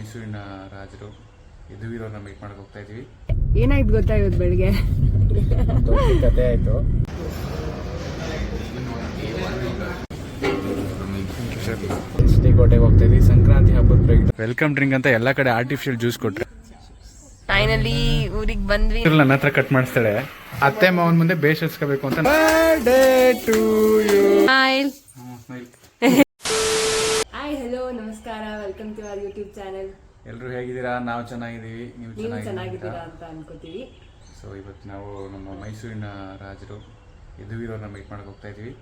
ಮೈಸೂರಿನ ರಾಜರು ಯದುವೀರವ್ರನ್ನ ಮೀಟ್ ಮಾಡಕ್ ಹೋಗ್ತಾ ಇದೀವಿ ಏನಾಯ್ತು ಗೊತ್ತಾ ಇವತ್ತು ಬೆಳಿಗ್ಗೆ? ದೊಡ್ಡ ಕತೆ ಆಯ್ತು. ಕೋಟೆಗೆ ಹೋಗ್ತಾ ಇದೀವಿ ಸಂಕ್ರಾಂತಿ ಹಬ್ಬದ ಬ್ರೇಕ್ ವೆಲ್ಕಮ್ ಡ್ರಿಂಕ್ ಅಂತ ಎಲ್ಲ ಕಡೆ ಆರ್ಟಿಫಿಷಿಯಲ್ ಜ್ಯೂಸ್ ಕೊಟ್ರೆ. ಫೈನಲಿ ಊರಿಗೆ ಬಂದ್ವಿ. ನನ್ನ ಹತ್ರ ಕಟ್ ಮಾಡಿಸ್ತಾಳೆ ಅತ್ತೆ ಮಾವನ ಮುಂದೆ ಬೇಷಿಸ್ಕೋಬೇಕು ಅಂತ ಹಲೋ ನಮಸ್ಕಾರ welcome to our YouTube channel ಎಲ್ಲರೂ ಹೇಗಿದ್ದೀರಾ? ನಾವು ಚೆನ್ನಾಗಿದ್ದೀವಿ ನೀವು ನೀವು ಚೆನ್ನಾಗಿದ್ದೀರಾ? ಚೆನ್ನಾಗಿದ್ದೀರಾ ಅಂತ ಅನ್ಕೋತೀವಿ. ಸೊ ಇವತ್ತು ನಾವು ನಮ್ಮ ಮೈಸೂರಿನ ರಾಜರು ಯದುವೀರವ್ರನ್ನ ಮೀಟ್ ಮಾಡಕ್ಕೆ ಹೋಗ್ತಾ ಇದ್ದೀವಿ.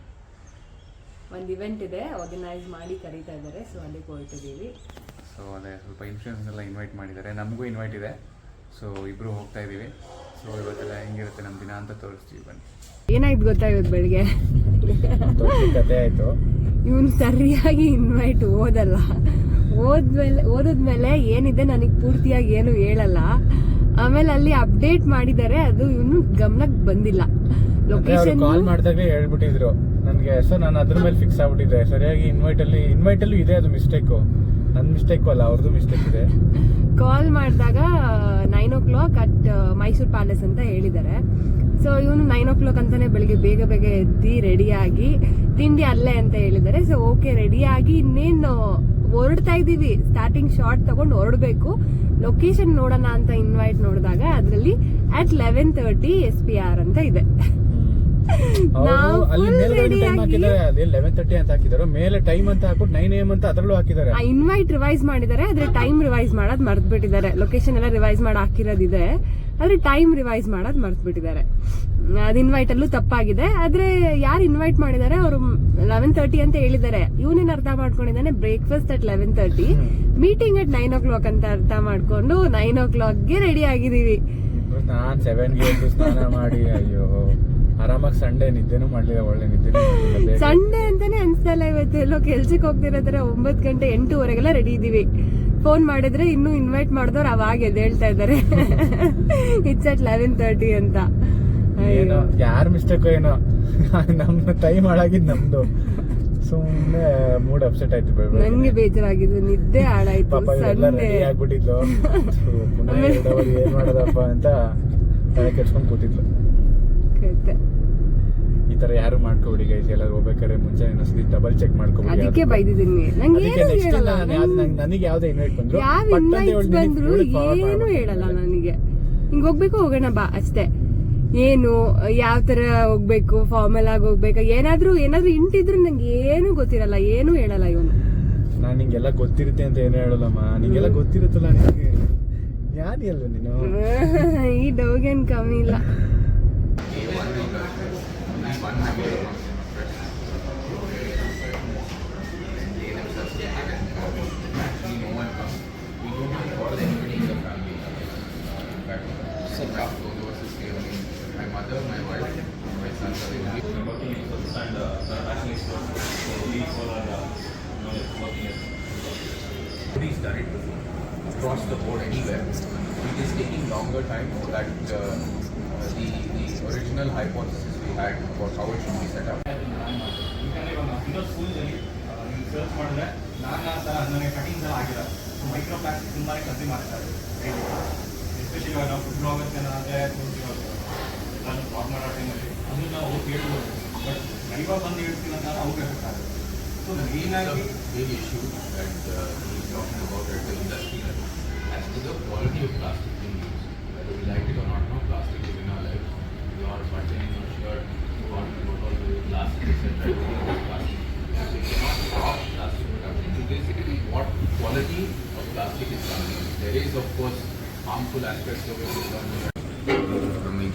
ಒಂದು ಇವೆಂಟ್ ಇದೆ ಆರ್ಗನೈಸ್ ಮಾಡಿ ಕರೀತಾ ಇದ್ದಾರೆ ಸೊ ಅದಕ್ಕೆ ಹೊರಟಿದ್ದೀವಿ. ಸೊ ಅದೇ ಸ್ವಲ್ಪ ಇನ್ಫ್ಲೂಯೆನ್ಸ್ ಎಲ್ಲ ಇನ್ವೈಟ್ ಮಾಡಿದ್ದಾರೆ. ನಮಗೂ ಇನ್ವೈಟ್ ಇದೆ. ಸೊ ಇಬ್ಬರು ಹೋಗ್ತಾ ಇದ್ದೀವಿ. ಸೊ ಇವತ್ತೆಲ್ಲ ಹೆಂಗಿರುತ್ತೆ ನಮ್ಮ ದಿನ ಅಂತ ತೋರಿಸ್ತೀವಿ ಬನ್ನಿ. ಏನಾಯ್ತು ಗೊತ್ತಾಗುತ್ತೆ ಇವತ್ತು ಬೆಳಿಗ್ಗೆ? ಇವನು ಸರಿಯಾಗಿ ಇನ್ವೈಟ್ ಓದಲ್ಲ. ಓದ್ಮೇಲೆ ಓದಿದ್ಮೇಲೆ ಏನಿದೆ ನನಗೆ ಪೂರ್ತಿಯಾಗಿ ಏನು ಹೇಳಲ್ಲ. ಆಮೇಲೆ ಅಲ್ಲಿ ಅಪ್ಡೇಟ್ ಮಾಡಿದ್ದಾರೆ ಅದು ಇವನು ಗಮನಕ್ಕೆ ಬಂದಿಲ್ಲ. ಲೊಕೇಶನ್ ಕಾಲ್ ಮಾಡಿದಾಗಲೇ ಹೇಳ್ಬಿಟ್ಟಿದ್ರು. ನನಗೆ ಸೊ ನಾನು ಅದ್ರ ಮೇಲೆ ಫಿಕ್ಸ್ ಆಗ್ಬಿಟ್ಟಿದ್ದೆ. ಸರಿಯಾಗಿ ಇನ್ವೈಟ್ ಅಲ್ಲಿ ಇನ್ವೈಟ್ ಅಲ್ಲೂ ಇದೆ ಅದು ಮಿಸ್ಟೇಕ್ ನನ್ನ ಮಿಸ್ಟೇಕ್ ಅಲ್ಲ ಅವ್ರದ್ದು ಮಿಸ್ಟೇಕ್ ಇದೆ. ಕಾಲ್ ಮಾಡಿದಾಗ nine o'clock at Mysuru palace ಅಂತ ಹೇಳಿದ್ದಾರೆ. ಸೊ ಇವನು ನೈನ್ ಓ ಕ್ಲಾಕ್ ಅಂತಾನೆ ಬೆಳಿಗ್ಗೆ ಬೇಗ ಬೇಗ ಎದ್ದಿ ರೆಡಿಯಾಗಿ ತಿಂಡಿ ಅಲ್ಲೇ ಅಂತ ಹೇಳಿದ್ದಾರೆ. ಸೊ ಓಕೆ ರೆಡಿಯಾಗಿ ಇನ್ನೇನು ಹೊರಡ್ತಾ ಇದ್ದೀವಿ. ಸ್ಟಾರ್ಟಿಂಗ್ ಶಾರ್ಟ್ ತಗೊಂಡು ಹೊರಡಬೇಕು. ಲೊಕೇಶನ್ ನೋಡೋಣ ಅಂತ ಇನ್ವೈಟ್ ನೋಡಿದಾಗ, ಅದರಲ್ಲಿ at eleven thirty S P R ಅಂತ ಇದೆ. ಅಲ್ಲಿ full ಮೇಲ್ಗಡೆ ಟೈಮ್ ಆಗಿ- ಹಾಕಿದ್ದಾರೆ. ಅದೇ ಲೆವೆನ್ ತರ್ಟಿ ಅಂತ ಹಾಕಿದ್ದಾರೆ. ಮೇಲೆ ಟೈಮ್ ಅಂತ ಹಾಕ್ಬಿಟ್ಟು ನೈನ್ ಎಂ ಅಂತ ಅದರಲ್ಲೂ ಹಾಕಿದ್ದಾರೆ. ಆ ಇನ್ವೈಟ್ ರಿವೈಸ್ ಮಾಡಿದ್ದಾರೆ ಆದ್ರೆ ಟೈಮ್ ರಿವೈಸ್ ಮಾಡೋದ್ ಮರ್ತ್ ಬಿಟ್ಟಿದ್ದಾರೆ ಲೊಕೇಶನ್ ಎಲ್ಲ ರಿವೈಸ್ ಮಾಡಿ ಹಾಕಿರೋದಿದೆ ಆದ್ರೆ ಟೈಮ್ ರಿವೈಸ್ ಮಾಡೋದ್ ಮರ್ತ್ ಬಿಟ್ಟಿದ್ದಾರೆ ಅದ್ ಇನ್ವೈಟ್ ಅಲ್ಲೂ ತಪ್ಪಾಗಿದೆ. ಆದ್ರೆ ಯಾರು ಇನ್ವೈಟ್ ಮಾಡಿದ್ದಾರೆ ಅವರು ಲೆವೆನ್ ತರ್ಟಿ ಅಂತ ಹೇಳಿದ್ದಾರೆ. ಇವನೇನ್ ಅರ್ಥ ಮಾಡ್ಕೊಂಡಿದ್ದಾನೆ? Breakfast at eleven thirty meeting at nine o'clock ಅಂತ ಅರ್ಥ ಮಾಡ್ಕೊಂಡು ನೈನ್ ಓ ಕ್ಲಾಕ್ಗೆ ರೆಡಿ ಆಗಿದೀವಿ ನಾನ್ ಸೆವೆನ್ಗೆ ಸ್ನಾನ ಮಾಡಿ ಅಯ್ಯೋ. ಆರಾಮಾಗಿ ಸಂಡೇ ನಿದ್ದೆನೂ ಮಾಡ್ಲಿಲ್ಲ ಒಳ್ಳೆ ನಿದ್ದೆ. ಸಂಡೇ ಅಂತಾನೆ ಅನ್ಸಲ್ಲ ಇವತ್ತು. ಎಲ್ಲೋ ಕೆಲ್ಸಕ್ಕೆ ಹೋಗ್ತಿರೋದ್ರೆ ಒಂಬತ್ತು ಒಂಬತ್ ಗಂಟೆ ಎಂಟೂವರೆಗೆಲ್ಲ ರೆಡಿ ಇದೀವಿ. ಫೋನ್ ಮಾಡಿದ್ರೆ ಇನ್ನೂ ಇನ್ವೈಟ್ ಮಾಡಿದವ್ರು ಅವಾಗ ಎದ್ದೇಳ್ತಾ ಇದ್ದಾರೆ. ಇಟ್ಸ್ ಅಟ್ ಲೆವೆನ್ ತರ್ಟಿ ಅಂತ. ಏನೋ ಯಾರ ಮಿಸ್ಟೇಕ್ ಏನೋ. ನಮ್ಮ ಟೈಮ್ ಹಾಳಾಗಿದ್ ನಮ್ದು. ಸುಮ್ಮನೆ ಮೂಡ್ ಅಪ್ಸೆಟ್ ಆಯ್ತು ನಂಗೆ ಬೇಜಾರಾಗಿದ್ದು ನಿದ್ದೆ ಹಾಳಾಯ್ತು ಸಂಡೇ. ಪುನಃ hour ಏನ್ ಮಾಡೋದಪ್ಪ ಅಂತ ತಲೆ ಕೆಡ್ಸ್ಕೊಂಡ್ ಕೂತಿದ್ಲು. ಈ ತರ ಯಾರು ಮಾಡ್ಕೋಬಿಡಿ ಗೈಸ್ ಎಲ್ಲರೂ ಹೋಗ್ಬೇಕಾದ್ರೆ ಮುಂಚೆ ಇನ್ನೊಂದ್ಸತಿ ಡಬಲ್ ಚೆಕ್ ಮಾಡ್ಕೋಬಿಡಿ. ಅದಕ್ಕೆ ಬೈದಿದ್ದೀನಿ. ನಂಗೆ ಏನು ಹೇಳಲ್ಲ. ನನಗೆ ಯಾವ್ದೇ ಇನ್ವೈಟ್ ಬಂದ್ರು? ಯಾವ ಹೇಳ್ತೀನಿ, ಬಂದ್ರು ಏನು ಹೇಳಲ್ಲ ನನಗೆ. ಹಿಂಗ್ ಹೋಗ್ಬೇಕು ಹೋಗೋಣ ಬಾ ಅಷ್ಟೇ. ಏನು ಯಾವ ತರ ಹೋಗ್ಬೇಕು ಫಾರ್ಮಲ್ ಆಗಿ ಹೋಗ್ಬೇಕು? ಏನಾದ್ರೂ ಏನಾದ್ರೂ ಇಂಟಿದ್ರು ನಂಗೆ ಏನು ಗೊತ್ತಿರಲ್ಲ ಏನು ಹೇಳಲ್ಲ ಇವನು. ನಾನು ನಿಂಗೆಲ್ಲ ಗೊತ್ತಿರುತ್ತೆ ಅಂತ ಏನು ಹೇಳಲ್ಲಮ್ಮ. ನಿಂಗೆಲ್ಲ ಗೊತ್ತಿರುತ್ತಲ್ಲ ನಿನಗೆ ಯಾರು ಅಲ್ವ ನೀನು? ಈ ಡೌಗೇನ್ ಕಮ್ಮಿ ಇಲ್ಲ. Nobody's done it across the board anywhere. It is taking longer time that uh, the, the original hypothesis we had about how it should be set up. ಯಾಕಂದ್ರೆ ಇವಾಗ ಇನ್ನೂ ಸ್ಕೂಲ್ದಲ್ಲಿ ನೀವು ಸರ್ಚ್ ಮಾಡಿದ್ರೆ ನಾನಾ ಥರ ನನಗೆ ಕಟಿಂಗ್ಸ್ ಎಲ್ಲ ಆಗಿಲ್ಲ ಮೈಕ್ರೋ ಪ್ಲಾಸ್ಟಿಕ್ ತುಂಬಾ ಕಮ್ಮಿ ಮಾಡ್ತಾರೆ ಎಸ್ಪೆಷಲಿ ಇವಾಗ ನಾವು ಫುಡ್ ಬ್ಲಾಗರ್ಸ್ ಏನಾದರೆ ನಾನು ಬ್ಲಾಗ್ ಮಾಡೋ ಟೈಮಲ್ಲಿ ಅದನ್ನು ನಾವು ಅವ್ರು ಹೇಳ್ಬೋದು ಬಟ್ ಲೈವಾಗ ಬಂದು ಹೇಳ್ತೀನಿ ಅಂತ ಅವ್ರು ಹೇಳ್ತಾರೆ ಸೊ ಮೇಯ್ನಾಗಿ The big issue that uh, he's talking about at the industry level as to the quality of plastic being used. Whether we like it or not, no plastic is in our life. Your button, your shirt, water bottle, plastic, etc. plastic. So cannot stop plastic production. So basically, what quality of plastic is coming. There is, of course, harmful aspects of it. are from the-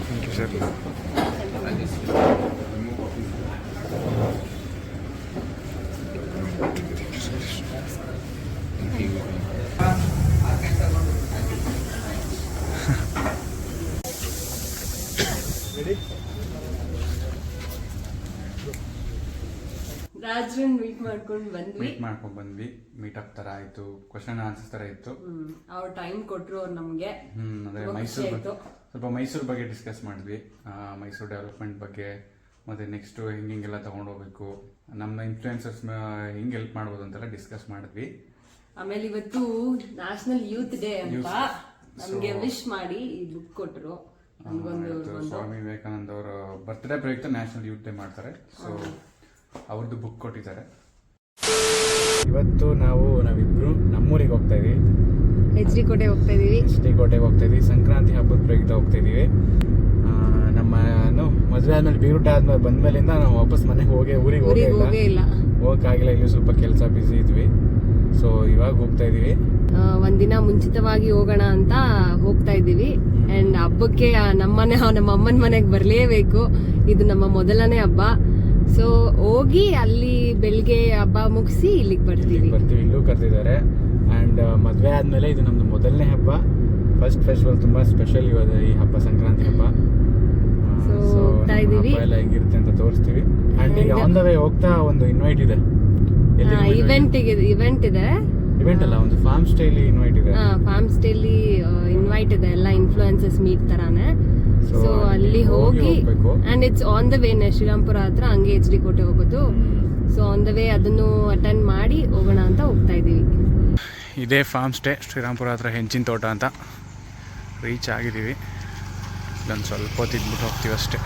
I just remove ರಾಜ್ರನ್ meet ಮಾಡ್ಕೊಂಡು ಬಂದ್ವಿ. Meet ಮಾಡ್ಕೊಂಡು ಬಂದ್ವಿ. Meetup ತರ ಆಯ್ತು. Question answers ತರ ಇತ್ತು. ಅವ್ರು ಟೈಮ್ ಕೊಟ್ರು ಅವ್ರು ನಮಗೆ. ಹ್ಮ್ ಅದೇ ಮೈಸೂರು ಸ್ವಲ್ಪ ಮೈಸೂರು ಬಗ್ಗೆ ಡಿಸ್ಕಸ್ ಮಾಡಿದ್ವಿ. ಮೈಸೂರು ಡೆವಲಪ್ಮೆಂಟ್ ಬಗ್ಗೆ ಮತ್ತೆ ನೆಕ್ಸ್ಟ್ ಹಿಂಗೆಲ್ಲ ತಗೊಂಡು ಹೋಗ್ಬೇಕು. ನಮ್ಮ ಇನ್ಫ್ಲುಯೆನ್ಸರ್ಸ್ ಹಿಂಗೆ ಹೆಲ್ಪ್ ಮಾಡ್ಬೋದು ಅಂತೆಲ್ಲ ಡಿಸ್ಕಸ್ ಮಾಡಿದ್ವಿ. ಆಮೇಲೆ ಇವತ್ತು ನ್ಯಾಷನಲ್ ಯೂತ್ ಡೇ ಅಂತ ನಮಗೆ ವಿಶ್ ಮಾಡಿ ಈ ಬುಕ್ ಕೊಟ್ಟರು ಸ್ವಾಮಿ ವಿವೇಕಾನಂದ ಅವರ ಬರ್ತ್ಡೇ ಪ್ರಯುಕ್ತ ನ್ಯಾಷನಲ್ ಯೂತ್ ಡೇ ಮಾಡ್ತಾರೆ. ಸೊ ಅವ್ರದ್ದು ಬುಕ್ ಕೊಟ್ಟಿದ್ದಾರೆ. ಇವತ್ತು ನಾವು ನಾವಿಬ್ರು ನಮ್ಮೂರಿಗೆ ಹೋಗ್ತಾ ಇದೀವಿ. ಎಚ್ ಡಿ ಕೋಟೆ ಹೋಗ್ತಾ ಇದೀವಿ. ಎಚ್ ಡಿ ಕೋಟೆಗೆ ಹೋಗ್ತಾ ಇದೀವಿ. ಸಂಕ್ರಾಂತಿ ಹಬ್ಬದ ಪ್ರಯುಕ್ತ ಹೋಗ್ತಾ ಇದೀವಿ. ಆ, ನಮ್ಮ ಮದುವೆ ಆದ್ಮೇಲೆ ಬೀರುಟ ಆದ್ಮೇಲೆ ಬಂದ್ಮೇಲಿಂದ ನಾವು ವಾಪಸ್ ಮನೆಗೆ ಹೋಗಿ ಊರಿಗೆ ಹೋಗೇ ಇಲ್ಲ. ಹೋಗೇ ಇಲ್ಲ. ಹೋಗಕ್ಕಾಗಿಲ್ಲ. ಇಲ್ಲಿ ಸ್ವಲ್ಪ ಕೆಲಸ ಬಿಸಿ ಇದ್ವಿ. ಸೊ ಇವಾಗ ಹೋಗ್ತಾ ಇದೀವಿ. ಒಂದಿನ ಮುಂಚಿತವಾಗಿ ಹೋಗೋಣ ಅಂತ ಹೋಗ್ತಾ ಇದ್ದೀವಿ ಅಂಡ್ ಹಬ್ಬಕ್ಕೆ ನಮ್ಮನೆ ನಮ್ಮ ಅಮ್ಮನ ಮನೆಗೆ ಬರಲೇಬೇಕು. ಇದು ನಮ್ಮ ಮೊದಲನೇ ಹಬ್ಬ. ಸೊ ಹೋಗಿ ಅಲ್ಲಿ ಬೆಳಿಗ್ಗೆ ಹಬ್ಬ ಮುಗಿಸಿ ಇಲ್ಲಿಗೆ ಬರ್ತೀವಿ. ಬರ್ತೀವಿ ಇಲ್ಲೂ ಕರೆದಿದ್ದಾರೆ. ಆ್ಯಂಡ್ ಮದುವೆ ಆದಮೇಲೆ ಇದು ನಮ್ಮದು ಮೊದಲನೇ ಹಬ್ಬ. ಫಸ್ಟ್ ಫೆಸ್ಟಿವಲ್ ತುಂಬ ಸ್ಪೆಷಲ್ ಇವಾಗ ಈ ಹಬ್ಬ ಸಂಕ್ರಾಂತಿ ಹಬ್ಬ. ಸೊ ಇದೀವಿ. ಹಬ್ಬ ಎಲ್ಲ ಹೆಂಗಿರುತ್ತೆ ಅಂತ ತೋರಿಸ್ತೀವಿ. ಆ್ಯಂಡ್ ಈಗ ಆನ್ ದ ವೇ ಹೋಗ್ತಾ ಒಂದು ಇನ್ವೈಟ್ ಇದೆ. ಇವೆಂಟ್ ಇವೆಂಟ್ ಇದೆ. ಇವೆಂಟ್ ಅಲ್ಲ ಒಂದು ಫಾರ್ಮ್ ಸ್ಟೈಲಿ ಇನ್ವೈಟ್ ಇದೆ. ಫಾರ್ಮ್ ಸ್ಟೇಲಿ ಇನ್ವೈಟ್ ಇದೆ. ಎಲ್ಲ ಇನ್ಫ್ಲೂಯೆನ್ಸಸ್ ಮೀಟ್ ತರಾನೇ. ಸೊ ಅಲ್ಲಿ ಹೋಗಿ ಹೋಗಿ ಅಂಡ್ ಇಟ್ಸ್ ಆನ್ ದ ವೇನೆ ಶ್ರೀರಾಮ್ಪುರ ಹತ್ರ ಹಂಗೆ ಎಚ್ ಡಿ ಕೋಟೆ ಹೋಗೋದು ಸೊ ಆನ್ ದ ವೇ ಅದನ್ನು ಅಟೆಂಡ್ ಮಾಡಿ ಹೋಗೋಣ ಅಂತ ಹೋಗ್ತಾ ಇದ್ದೀವಿ. ಇದೇ ಫಾರ್ಮ್ ಸ್ಟೇ ಶ್ರೀರಾಮ್ಪುರ ಹತ್ರ ಹೆಂಚಿನ ತೋಟ ಅಂತ ರೀಚ್ ಆಗಿದ್ದೀವಿ. ಇಲ್ಲೊಂದು ಸ್ವಲ್ಪ ಹೊತ್ತಿದ್ಬಿಟ್ಟು ಹೋಗ್ತೀವಿ ಅಷ್ಟೇ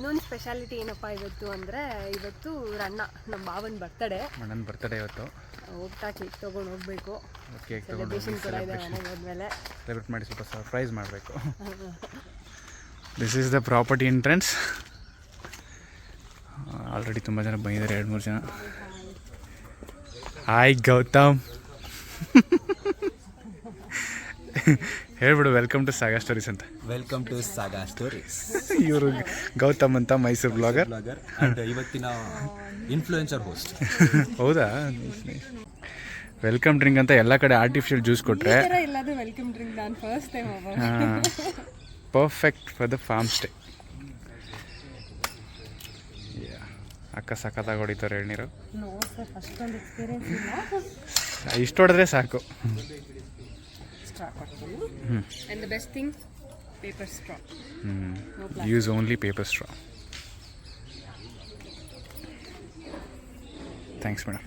ಇನ್ನೊಂದು ಸ್ಪೆಷಾಲಿಟಿ ಏನಪ್ಪ ಇವತ್ತು ಅಂದರೆ ಇವತ್ತು ರಣ್ಣ ನಮ್ಮ ಮಾವನ ಬರ್ತಡೆ ಅಣ್ಣನ ಬರ್ತಡೇ ಇವತ್ತು. ಹೋಗ್ತಾ ಕೇಕ್ ತೊಗೊಂಡು ಹೋಗ್ಬೇಕು. ಕೇಕ್ ತೊಗೊಂಡು ಸೆಲೆಬ್ರೇಷನ್ ಕೂಡ ಇದೆ ಮನೆಗೆ ಹೋದ್ಮೇಲೆ. ಸೆಲೆಬ್ರೇಟ್ ಮಾಡಿ ಸ್ವಲ್ಪ ಸರ್ಪ್ರೈಸ್ ಮಾಡಬೇಕು. This is the property entrance already ತುಂಬ ಜನ ಬಂದಿದ್ದಾರೆ ಎರಡು ಮೂರು ಜನ. ಹಾಯ್ ಗೌತಮ್ ಹೇಳ್ಬಿಡು ವೆಲ್ಕಮ್ ಟು ಸಾಗಾ ಸ್ಟೋರೀಸ್ ಅಂತ. ವೆಲ್ಕಮ್ ಟು ಸಾಗಾ ಸ್ಟೋರೀಸ್ ಇವರು ಗೌತಮ್ ಅಂತ ಮೈಸೂರು ಬ್ಲಾಗರ್ ಬ್ಲಾಗರ್ ಅಂಡ್ ಇವತ್ತಿನ ಇನ್ಫ್ಲೂಯೆನ್ಸರ್ ಹೋಸ್ಟ್ ಹೌದಾ? ವೆಲ್ಕಮ್ ಡ್ರಿಂಕ್ ಅಂತ ಎಲ್ಲ ಕಡೆ ಆರ್ಟಿಫಿಷಿಯಲ್ ಜ್ಯೂಸ್ ಕೊಟ್ಟರೆ ವೆಲ್ಕಮ್ ಡ್ರಿಂಕ್ ನಾನು first time perfect for the farm stay ಅಕ್ಕ ಸಖತ್ತಾಗಿ ಹೊಡಿತಾರೆ ಎಳ್ನೀರು ಇಷ್ಟು ಹೊಡೆದ್ರೆ ಅಷ್ಟೊಂದು ಹೊಡೆದ್ರೆ ಸಾಕು ಸ್ಟ್ರಾ ಕೊಡ್ತೀನಿ and the best thing paper straw use only paper straw thanks madam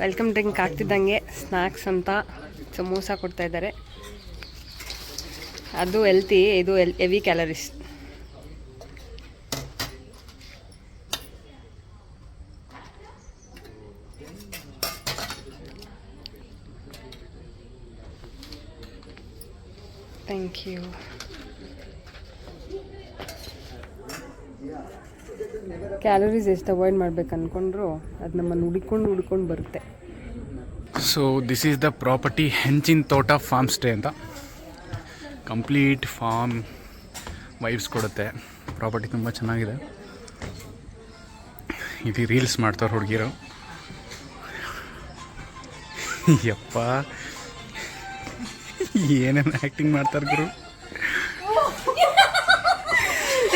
welcome drink ಆಗ್ತಿದ್ದಂಗೆ snacks ಅಂತ ಸಮೋಸ ಕೊಡ್ತಾ ಇದ್ದಾರೆ. ಅದು ಹೆಲ್ತಿ ಇದು L heavy calories thank you calories ಎಷ್ಟು ಅವಾಯ್ಡ್ ಮಾಡ್ಬೇಕು ಅಂದ್ಕೊಂಡ್ರು ಅದು ನಮ್ಮನ್ನು ಹುಡ್ಕೊಂಡು ಹುಡ್ಕೊಂಡು ಬರುತ್ತೆ. So this is the property ಹೆಂಚಿನ ತೋಟ ಫಾರ್ಮ್ ಸ್ಟೇ ಅಂತ. ಕಂಪ್ಲೀಟ್ ಫಾರ್ಮ್ ವೈಬ್ಸ್ ಕೊಡುತ್ತೆ. ಪ್ರಾಪರ್ಟಿ ತುಂಬ ಚೆನ್ನಾಗಿದೆ. ಇದು ರೀಲ್ಸ್ ಮಾಡ್ತಾರೆ ಹುಡುಗಿರು. ಯಪ್ಪ. ಏನೇನು ಆ್ಯಕ್ಟಿಂಗ್ ಮಾಡ್ತಾರೆ ಗುರು?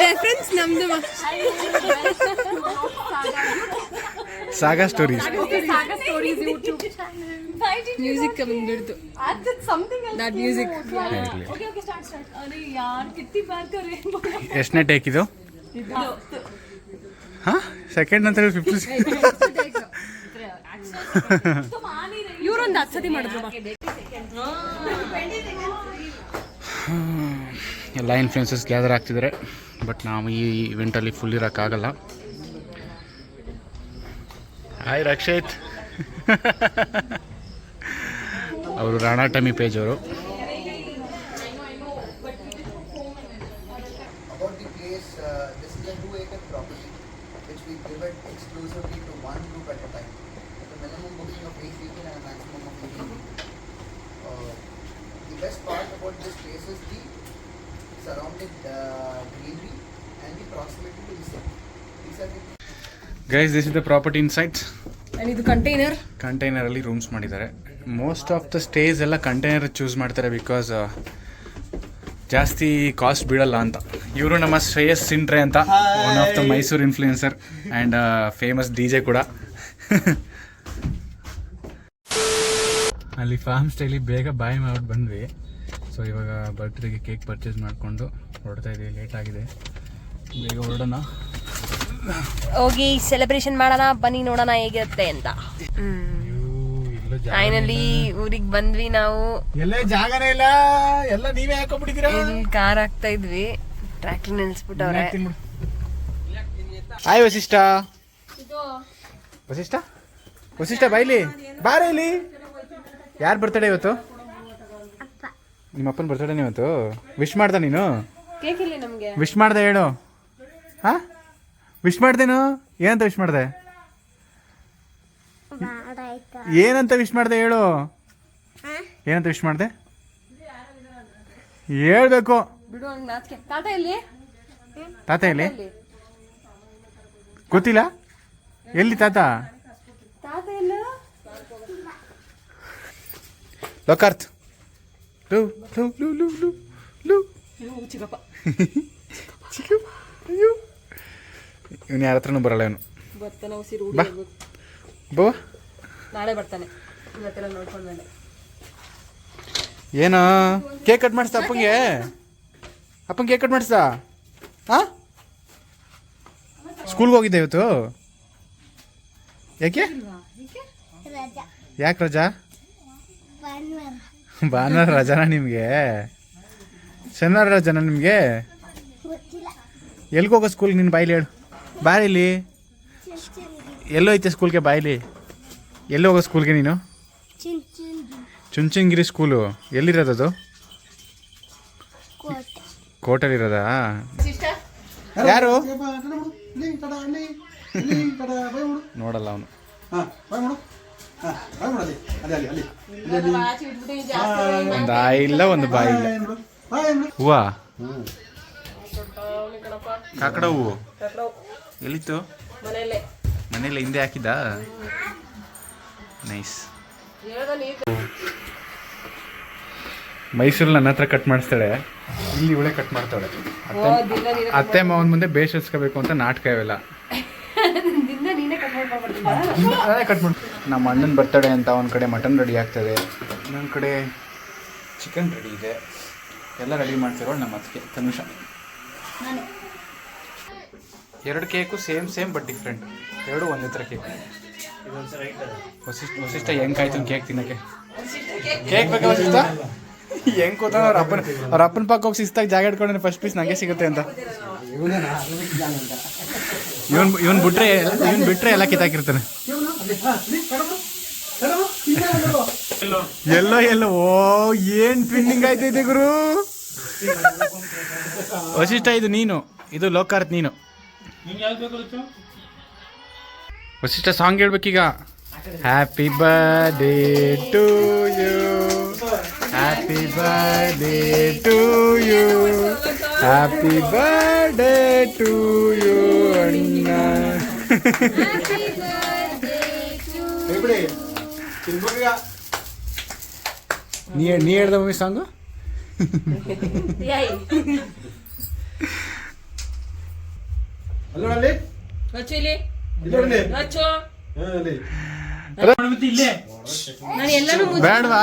ರೆಫರೆನ್ಸ್ ನಮ್ದು ಸಾಗಾ ಸ್ಟೋರೀಸ್ ಮ್ಯೂಸಿಕ್ ಬಂದ್ಬಿಡ್ತು. ದಟ್ ಮ್ಯೂಸಿಕ್ ಎಷ್ಟನೇ ಟೇಕ್ ಇದು? ಹಾಂ ಸೆಕೆಂಡ್ ಅಂತ ಹೇಳಿ ಫಿಫ್ಟಿ ಇವರೊಂದು ಹತ್ತು ಸತಿ ಮಾಡಿದ್ರು ಬಾ. ಎಲ್ಲ ಇನ್ಫ್ಲೂಯೆನ್ಸಸ್ ಗ್ಯಾದರ್ ಆಗ್ತಿದ್ದಾರೆ ಬಟ್ ನಾವು ಈ ಇವೆಂಟಲ್ಲಿ ಫುಲ್ ಇರೋಕ್ಕಾಗಲ್ಲ ಹಾಯ್ ರಕ್ಷಿತ್ ಅವರು ರಾಣಾ ಟಮಿ ಪೇಜ್ ಅವರು. This place is the surrounding uh, greenery and the proximity to the city. These are the guys this is the property insights And ಇದು ಕಂಟೈನರ್ ಕಂಟೈನರಲ್ಲಿ rooms ಮಾಡಿದ್ದಾರೆ. ಮೋಸ್ಟ್ ಆಫ್ ದ ಸ್ಟೇಸ್ ಎಲ್ಲ container choose ಮಾಡ್ತಾರೆ because ಜಾಸ್ತಿ cost ಬೀಳಲ್ಲ ಅಂತ. ಇವರು ನಮ್ಮ ಶ್ರೇಯಸ್ ಸಿಂಟ್ರೆ ಅಂತ one of the Mysuru influencer and famous D J ಕೂಡ. ಅಲ್ಲಿ ಫಾರ್ಮ್ ಸ್ಟೈಲಿ ಬೇಗ ಬಾಯ್ ಮಾಡ್ಬಿಟ್ಟು ಬಂದ್ವಿ ಸೊ ಇವಾಗ ಬರ್ತ್ಡೇಗೆ ಕೇಕ್ ಪರ್ಚೇಸ್ ಮಾಡಿಕೊಂಡು ಹೊರಡ್ತಾ ಇದ್ದೀವಿ ಲೇಟ್ ಆಗಿದೆ. ಬೇಗ ಹೊರಡೋಣ. ಹೋಗಿ ಸೆಲೆಬ್ರೇಷನ್ ಮಾಡೋಣ ಬನ್ನಿ ನೋಡೋಣ ಹೇಗಿರುತ್ತೆ ಅಂತ. ಫೈನಲಿ ಊರಿಗೆ ಬಂದ್ವಿ ನಾವು. ಎಲ್ಲೇ ಜಾಗನೇ ಇಲ್ಲ. ಎಲ್ಲ ನೀವೇ ಹಾಕೊಂಡ್ಬಿಟ್ಟಿದ್ದೀರಾ? ಕಾರ್ ಹಾಕ್ತಾ ಇದ್ವಿ. ಟ್ರ್ಯಾಕ್ಟರ್ ನಿಲ್ಸ್ಬಿಟ್ಟವ್ರೆ. ಹಾಯ್ ವಸಿಷ್ಠ. ವಸಿಷ್ಠ? ವಸಿಷ್ಠ ಬೈಲಿ ಬಾರ ಇಲ್ಲಿ. ಯಾರು ಬರ್ತಡೇ ಇವತ್ತು? ನಿಮ್ಮ ಅಪ್ಪನ ಬರ್ತಡೇನೇ ಇವತ್ತು? ವಿಶ್ ಮಾಡ್ದೆ ನೀನು? ಕೇಕ್ ಇಲ್ಲಿ ನಮ್ಗೆ? ವಿಶ್ ಮಾಡ್ದೆ ಹೇಳು. ಹಾ? ವಿಶ್ ಮಾಡ್ದೇನು ಏನಂತ ವಿಶ್ ಮಾಡ್ದೆ? ಏನಂತ ವಿಶ್ ಮಾಡ್ದೆ ಹೇಳು? ಏನಂತ ವಿಶ್ ಮಾಡ್ದೆ? ಹೇಳ್ಬೇಕು. ಬಿಡು ಹಂಗ್ ನಾಚಿಕೆ. ತಾತ ಇಲ್ಲಿ ತಾತ ಎಲ್ಲಿ? ಗೊತ್ತಿಲ್ಲ? ಎಲ್ಲಿ ತಾತ? ತಾತ ಲೋಕಾರ್ತ್. ಲೂ ಲೂ ಲೂ ಲೂ ಲೂ ಲೂ ಚಿಕ್ಕಪ್ಪ ಇವನು ಯಾರ ಹತ್ರನೂ ಬರಲ್ಲ ಇವನು ಬರ್ತಾನೆ ಉಸಿರು ಬಾ. ಬೋ ನಾಳೆ ಬರ್ತಾನೆ ಇವತ್ತೆಲ್ಲ ನೋಡ್ಕೊಂಡ್ಮೇಲೆ ಏನು ಕೇಕ್ ಕಟ್ ಮಾಡಿಸ್ತಾ ಅಪ್ಪಂಗೆ? ಅಪ್ಪಂಗೆ ಕೇಕ್ ಕಟ್ ಮಾಡಿಸ್ತಾ? ಹಾ ಸ್ಕೂಲ್ಗೆ ಹೋಗಿದ್ದೆ ಇವತ್ತು. ಯಾಕೆ? ಯಾಕೆ ರಜಾ? ಭಾನುವಾರ ರಜಾನ ನಿಮಗೆ? ಶನಿವಾರ ರಜಾನ ನಿಮಗೆ? ಎಲ್ಲಿಗೆ ಹೋಗೋ ಸ್ಕೂಲ್ಗೆ ನಿನ್ನ ಬಾಯ್ಲಿ ಹೇಳು. ಬಾ ಇಲ್ಲಿ ಎಲ್ಲೋಯ್ತೆ ಸ್ಕೂಲ್ಗೆ ಬಾಯ್ಲಿ ಎಲ್ಲಿ ಹೋಗೋ ಸ್ಕೂಲ್ಗೆ ನೀನು? ಚುಂಚನಗಿರಿ ಸ್ಕೂಲು ಎಲ್ಲಿರೋದದು ಕೋಟೆಲಿರೋದಾ ಯಾರು? ನೋಡಲ್ಲ ಅವನು. ಒಂದು ಆಯಿ ಇಲ್ಲ ಒಂದು ಬಾಯಿ. ಇಲ್ಲ ಹೂವಾ? ಕಾಕಡ ಹೂವು? ಎಲ್ಲಿತ್ತು? ಮನೆಯಲ್ಲೇ. ಹಿಂದೆ ಹಾಕಿದ್ದ? ನೈಸ್. ಮೈಸೂರಲ್ಲಿ ನನ್ನ ಹತ್ರ ಕಟ್ ಮಾಡಿಸ್ತಾಳೆ. ಇಲ್ಲಿ ಇವಳೆ ಕಟ್ ಮಾಡ್ತಾಳೆ. ಅತ್ತೆ ಅತ್ತೆ ಮಾವನ ಮುಂದೆ ಬೇಷಿಸ್ಕೋಬೇಕು ಅಂತ ನಾಟಕ ಇವೆಲ್ಲ. ನೀನೇ ಕಟ್ ಮಾಡಿ ನಮ್ಮ ಅಣ್ಣನ ಬರ್ತಡೆ ಅಂತ ಒಂದು ಕಡೆ ಮಟನ್ ರೆಡಿ ಆಗ್ತದೆ. ಇನ್ನೊಂದು ಕಡೆ ಚಿಕನ್ ರೆಡಿ ಇದೆ. ಎಲ್ಲ ರೆಡಿ ಮಾಡ್ತಿರೋಳು ನಮ್ಮ ಅದಕ್ಕೆ ತನುಷ. ಎರಡು cake same same but different ಎರಡು ಒಂದೇ ಥರ ಕೇಕ್ ವಸಿಷ್ಠ ವಸಿಷ್ಠ ಹೆಂಗ್ ಕಾಯ್ತು ಕೇಕ್ ತಿನ್ನಕ್ಕೆ? ಕೇಕ್ ಬೇಕಾ ವಸಿಷ್ಠ? ಹೆಂಗ್ ಕೂತ ಅವ್ರ ಅಪ್ಪನ ಅವ್ರ ಅಪ್ಪನ ಪಾಕ್ ಹೋಗಿ ಸಿಸ್ತಾಗ ಜಾಗ ಇಟ್ಕೊಂಡ್ರೆ ಫಸ್ಟ್ ಪೀಸ್ ನಂಗೆ ಸಿಗುತ್ತೆ ಅಂತ. ಇವನ್ ಇವನ್ ಬಿಟ್ರೆ ಇವನ್ ಬಿಟ್ರೆ ಎಲ್ಲ ಕಿತ್ತಾಕಿರ್ತಾನೆ. ಎಲ್ಲೋ ಎಲ್ಲೋ, ಓ, ಏನ್ ಟ್ವಿನ್ನಿಂಗ್ ಆಯ್ತೈತೆ ಗುರು? ವಶಿಷ್ಠ ಇದು ನೀನು. ಇದು ಲೋಕಾರ್ತ್ ನೀನು. Vasishta song ಹೇಳ್ಬೇಕೀಗ. Happy birthday to you happy birthday to you happy birthday to you ಅಣ್ಣ ನೀ ನೀ ಹೇಳ್ದ ಮಮ್ಮಿ ಸಾಂಗು ನಚ್ಚು ಇಲ್ಲಿ ನಚ್ಚು ನಾನು ಎಲ್ಲರೂ ಬೇಡವಾ?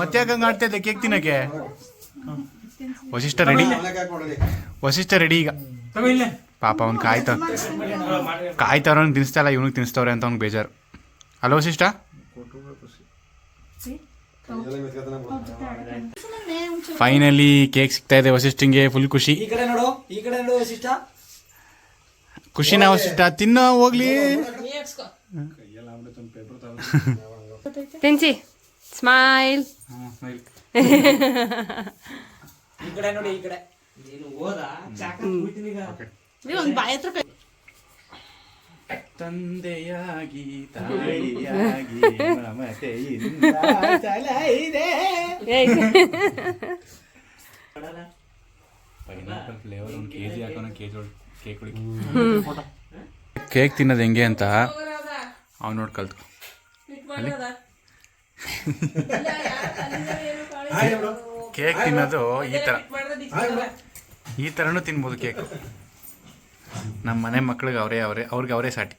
ಮತ್ತೆ ಯಾಕೆ ಹಂಗೆ ಆಡ್ತಾ ಇದ್ದೆ ಕೇಕ್ ತಿನ್ನಕ್ಕೆ? ವಶಿಷ್ಠ ರೆಡಿ ವಶಿಷ್ಠ ರೆಡಿ ಈಗ. ಪಾಪ ಅವ್ನು ಕಾಯ್ತ ಕಾಯ್ತಾರ ತಿನ್ನಿಸ್ತಾ ಇಲ್ಲ ಇವ್ನಿಗೆ ತಿನ್ನಿಸ್ತವ್ರೆ ಅಂತ ಅವ್ನಿಗೆ ಬೇಜಾರು. ಅಲ್ಲ ವಶಿಷ್ಠ ಫೈನಲಿ ಕೇಕ್ ಸಿಗ್ತಾ ಇದೆ ವಸಿಷ್ಠಂಗೆ ಫುಲ್ ಖುಷಿ. ಈ ಕಡೆ ನೋಡು ಈ ಕಡೆ ನೋಡು ವಸಿಷ್ಠ. ಖುಷಿನ ವಶಿಷ್ಠ ತಿನ್ನೋ ಹೋಗ್ಲಿ. ತಿನ್ಸಿ ಸ್ಮೈಲ್ ಈ ಕಡೆ ನೋಡಿ ಈ ಕಡೆ. ತಂದೆಯಾಗಿ ತಾಯಿಯಾಗಿ ಮಮತೆಯಿಂದ ಪೈನಾಪಲ್ ಫ್ಲೇವರ್ ಒಂದು ಹಾಕೋಣ ಕೇಕ್ ಕೇಕ್ ತಿನ್ನೋದು ಹೆಂಗೆ ಅಂತ ಅವ್ನು ನೋಡಿ ಕಲ್ತು ಕೇಕ್ ತಿನ್ನೋದು ಈ ಥರ ಈ ತರನು ತಿನ್ಬೋದು ಕೇಕ್. ನಮ್ಮ ಮನೆ ಮಕ್ಳಿಗೆ ಅವರೇ ಅವರೇ ಅವ್ರಿಗೆ ಅವರೇ ಸಾಟಿ.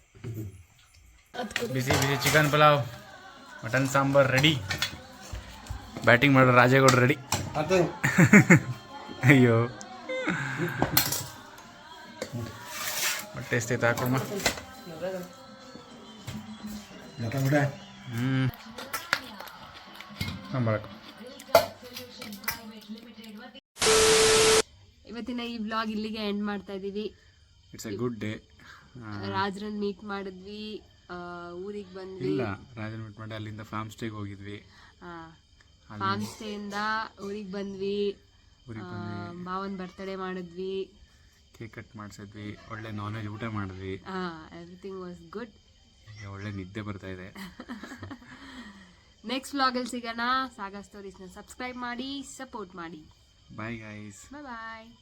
ಬಿಸಿ ಬಿಸಿ chicken pulao mutton sambar ready batting ಮಾಡೋ ರಾಜೇಗೌಡ ರೆಡಿ ಅಯ್ಯೋ. ಹಾಕೊಮ್ಮ ಹ್ಞೂ ನಂಬಳಕು ಇವತ್ತಿನ ಈ ಬ್ಲಾಗ್ ಇಲ್ಲಿಗೆ ಎಂಡ್ ಮಾಡ್ತಾ ಇದೀವಿ. ಇಟ್ಸ್ ಎ ಗುಡ್ ಡೇ ರಾಜರನ್ ಮೀಟ್ ಮಾಡಿದ್ವಿ. ಊರಿಗೆ ಬಂದ್ವಿ. ಇಲ್ಲ ರಾಜನ್ ಮೀಟ್ ಮಾಡಿ ಅಲ್ಲಿಂದ ಫಾರ್ಮ್ ಸ್ಟೇಗೆ ಹೋಗಿದ್ವಿ. ಫಾರ್ಮ್ ಸ್ಟೇ ಇಂದ ಊರಿಗೆ ಬಂದ್ವಿ. ಮಾವನ್ ಬರ್ತಡೇ ಮಾಡಿದ್ವಿ. ಕೇಕ್ ಕಟ್ ಮಾಡಿಸಿದ್ವಿ. ಒಳ್ಳೆ ನಾನ್ ವೆಜ್ ಊಟ ಮಾಡಿದ್ವಿ. ಎವ್ರಿಥಿಂಗ್ ವಾಸ್ ಗುಡ್ ಒಳ್ಳೆ ನಿದ್ದೆ ಬರ್ತಾ ಇದೆ. ನೆಕ್ಸ್ಟ್ ವ್ಲಾಗಲ್ಲಿ ಸಿಗೋಣ. ಸಾಗಾ ಸ್ಟೋರೀಸ್ನ ಸಬ್ಸ್ಕ್ರೈಬ್ ಮಾಡಿ ಸಪೋರ್ಟ್ ಮಾಡಿ. ಬಾಯ್ ಗಾಯ್ಸ್ ಬಾಯ್ ಬಾಯ್